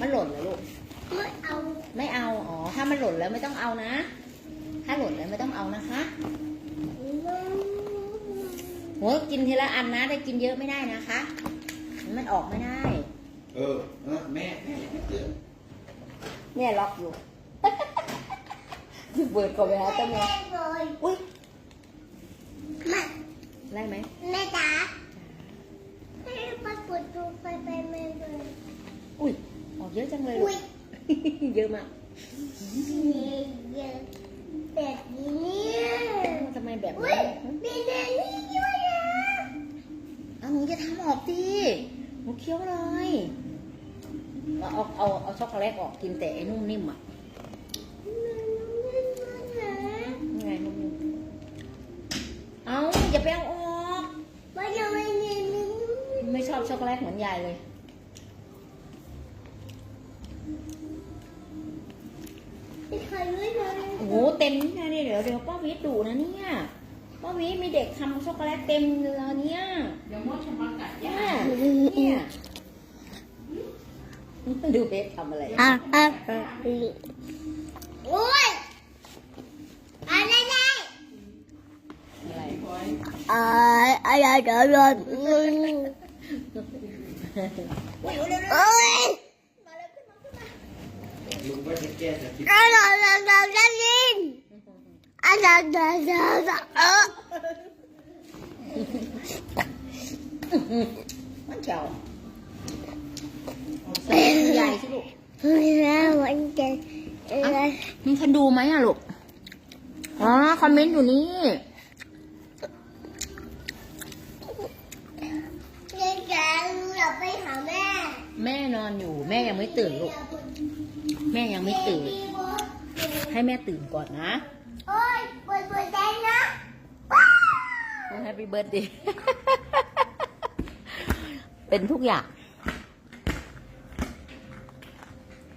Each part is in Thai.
มันหล่นเหรอลูก ไม่เอาไม่เอา อ๋อ ถ้ามันหล่นแล้วไม่ต้องเอานะ ถ้าหล่นแล้วไม่ต้องเอานะคะโหกินทีละอันนะได้กินเยอะไม่ได้นะคะ มันออกไม่ได้ เออแม่แม่เตือนม่ล็อกอยู่ที่เบิดก่อนไปหาต้นไม้อุ้ยไม่ได้ไหม แม่จ๋า ออกเยอะจังเลยอุ้ยเยอะมากเยอะแบบนี้เนี่ยทำไมแบบอุ้นี้ยมีแดงนี่ด้วยนะเอาหนูจะทำออกดิหนูเคี้ยวเลยเอาเอาเอาเอาช็อกโกแลตออกกินแต่ไอ้นุ่มนิ่มอะยังไงนุ่มนิ่มเอาอย่าไปเอาออกว่าจะไม่มีนิ้วไม่ชอบช็อกโกแลตเหมือนยายเลย ไม่เคยด้วยเลยโอ้โหเต็มนี่นะเนี่ยเดี๋ยวเดี๋ยวป้าวิทย์ดุนะเนี่ยป้าวิทย์มีเด็กทำช็อกโกแลตเต็มเลยเนี่ยเดี๋ยวมดจะมากัดเนี่ย่ายเนี่ยดูเบสทำอะไรอะอะโอ้ยอะไรเนี่ยอะไรอ่าอะไรเดี๋ยวรอโอ้ย ลุงว่าจะแก้สถิติอะไรอะไรอะไรนี่อะไรอะไรอะเออมันเจ๋วใส่ใหญ่สิลูกแม่วันเกิดอะมีคนดูไหมอะลูก อ๋อ คอมเมนต์อยู่นี่เด็กแกอยาไปหาแม่แม่นอนอยู่ แม่ยังไม่ตื่นลูก แม่ยังไม่ตื่น ให้แม่ตื่นก่อนนะโอ้ยเปิดเปิดแดงนะแฮปปี้เบิร์ดดีเป็นทุกอย่าง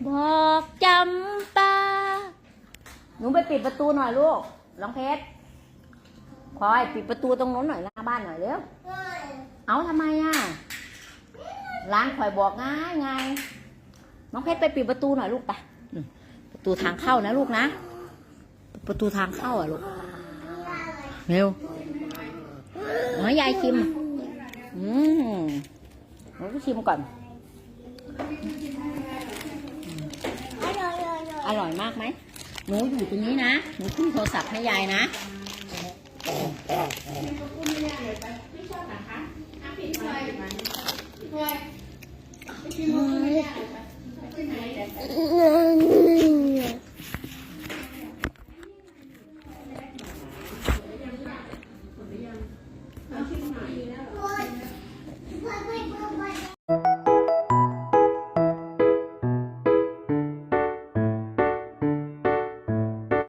บอกจำปาหนูไปปิดประตูหน่อยลูกน้องเพชรพลอยปิดประตูตรงโน้นหน่อยหน้าบ้านหน่อยเร็ว เอาทำไมอะ ร้านคอยบอกง่ายไง น้องเพชรไปปิดประตูหน่อยลูกไปประตูทางเข้านะลูกนะ ประตูทางเข้าอะลูก เร็วมายายชิม อืมเราชิมก่อน อร่อยมากไหม หนูอยู่ตรงนี้นะ หนูขึ้นโทรศัพท์ให้ยายนะ